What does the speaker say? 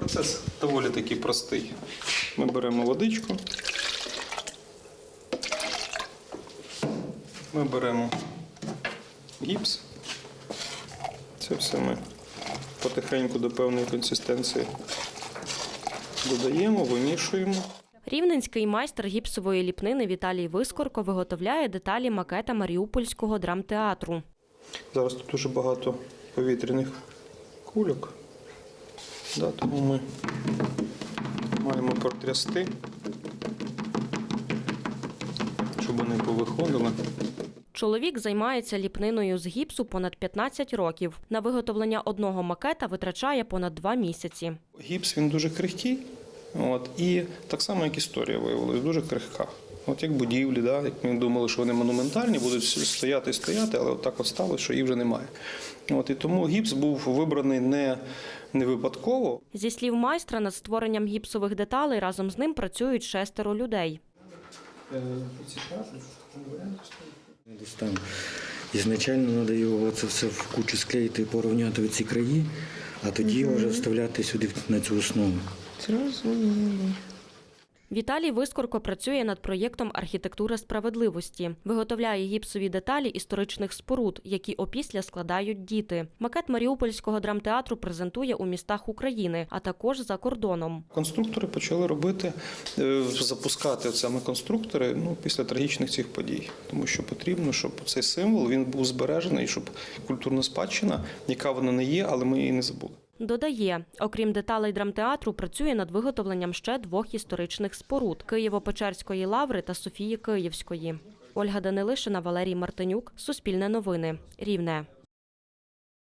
Процес доволі таки простий. Ми беремо водичку. Ми беремо гіпс. Це все ми потихеньку до певної консистенції додаємо, вимішуємо. Рівненський майстер гіпсової ліпнини Віталій Вискорко виготовляє деталі макета Маріупольського драмтеатру. Зараз тут дуже багато повітряних кульок. Да, тому ми маємо протрясти, щоб вони повиходили. Чоловік займається ліпниною з гіпсу понад 15 років. На виготовлення одного макета витрачає понад два місяці. Гіпс він дуже крихкий, от, і так само, як історія виявилась, дуже крихка. От як будівлі, да, як ми думали, що вони монументальні, будуть стояти і стояти, але от так от сталося, що їх вже немає. От, і тому гіпс був вибраний не, не випадково. Зі слів майстра, над створенням гіпсових деталей разом з ним працюють шестеро людей. Десь там ізначально треба його це все в кучу склеїти, порівняти ці краї, а тоді вже вставляти сюди на цю основу. Віталій Вискорко працює над проєктом архітектура справедливості, виготовляє гіпсові деталі історичних споруд, які опісля складають діти. Макет Маріупольського драмтеатру презентує у містах України, а також за кордоном. Конструктори почали робити, е, запускати саме конструктори ну, після трагічних цих подій. Тому що потрібно, щоб цей символ він був збережений, щоб культурна спадщина, яка вона не є, але ми її не забули. Додає, окрім деталей драмтеатру, працює над виготовленням ще двох історичних споруд Києво-Печерської лаври та Софії Київської. Ольга Данилишина, Валерій Мартинюк, Суспільне новини, Рівне.